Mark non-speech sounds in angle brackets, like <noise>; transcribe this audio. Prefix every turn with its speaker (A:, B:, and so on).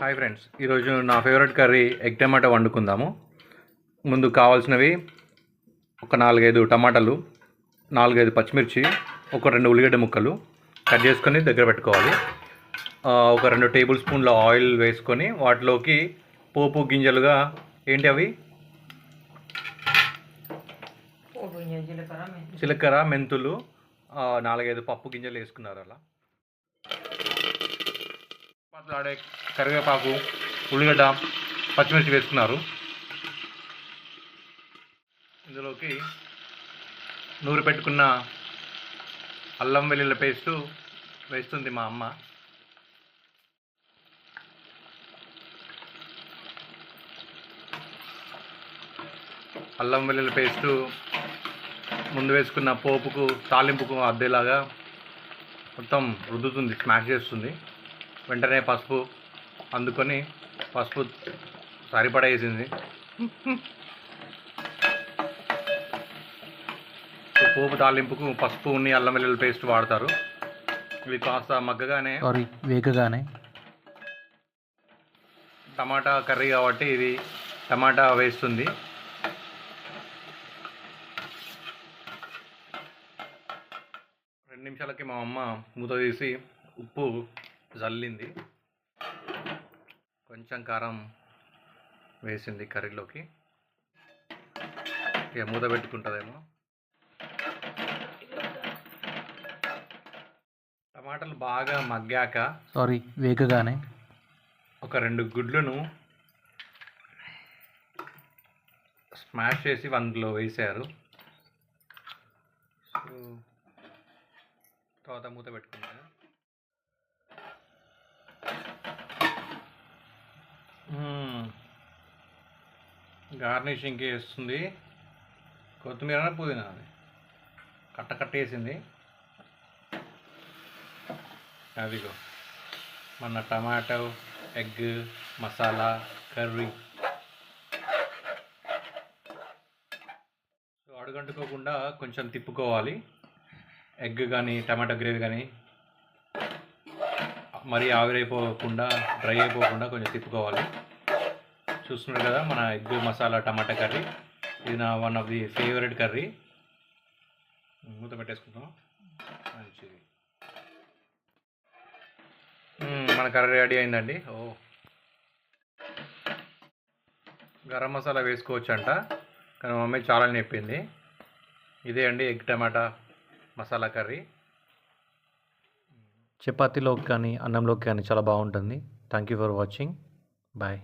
A: Hi friends ఈరోజు నా favourite curry egg tomato వండుకుందాము. ముందు కావాల్సినవి ఒక నాలుగైదు టమాటాలు నాలుగైదు పచ్చిమిర్చి ఒక రెండు ఉల్లిగడ్డ ముక్కలు కట్ చేసుకొని దగ్గర పెట్టుకోవాలి. ఒక రెండు టేబుల్ స్పూన్ల ఆయిల్ వేసుకొని వాటిలోకి పోపు గింజలుగా ఏంటి అవి?
B: జీలకర్ర మెంతులు.
A: నాలుగైదు పప్పు గింజలు వేసుకున్నారు అలా. ఆడే కరివేపాకు ఉల్లిగడ్డ పచ్చిమిర్చి వేసుకున్నారు. ఇందులోకి నూరు పెట్టుకున్న అల్లం వెల్లుల్లి పేస్టు వేస్తుంది మా అమ్మ. అల్లం వెల్లుల్లి పేస్టు ముందు వేసుకున్న పోపుకు తాలింపుకు అద్దేలాగా మొత్తం రుద్దుతుంది స్మాష్ చేస్తుంది. వెంటనే పసుపు అందుకొని పసుపు సరిపడా వేసింది సో <laughs> పోపు తాలింపుకు పసుపు ఉన్ని అల్లం వెల్లుల్లి పేస్ట్ వాడతారు. ఇవి కాస్త మగ్గగానే
C: సారీ వేగగానే.
A: టమాటా కర్రీ కాబట్టి ఇది టమాటా వేస్తుంది. రెండు నిమిషాలకి మా అమ్మ మూత తీసి ఉప్పు జల్లింది. కొంచెం కారం వేసింది కర్రీలోకి. ఇక మూత పెట్టుకుంటుందేమో. టమాటాలు బాగా మగ్గాక
C: సారీ వేగగానే.
A: ఒక రెండు గుడ్లను స్మాష్ చేసి అందులో వేసారు సో తర్వాత మూత పెట్టుకున్నాను గార్నిషింగ్కి వేస్తుంది కొత్తిమీర పుదీనా అది కట్ట కట్టేసింది అదిగో మన tomato egg masala curry. So అడుగంటుకోకుండా కొంచెం తిప్పుకోవాలి. ఎగ్ కానీ టమాటో గ్రేవీ కానీ మరీ ఆవిరైపోకుండా డ్రై అయిపోకుండా కొంచెం తిప్పుకోవాలి. చూస్తున్నారు కదా మన ఎగ్ మసాలా టమాటా కర్రీ. ఇది నా one of the favourite curry. మూత పెట్టేసుకుందాం. మంచిది. మన కర్రీ రెడీ అయిందండి. ఓ. గరం మసాలా వేసుకోవచ్చు అంట కానీ మా మమ్మీ చాలా చెప్పింది. ఇదే అండి ఎగ్ టమాటా మసాలా కర్రీ.
C: చపాతీలోకి కానీ అన్నంలోకి కానీ చాలా బాగుంటుంది. Thank you for watching bye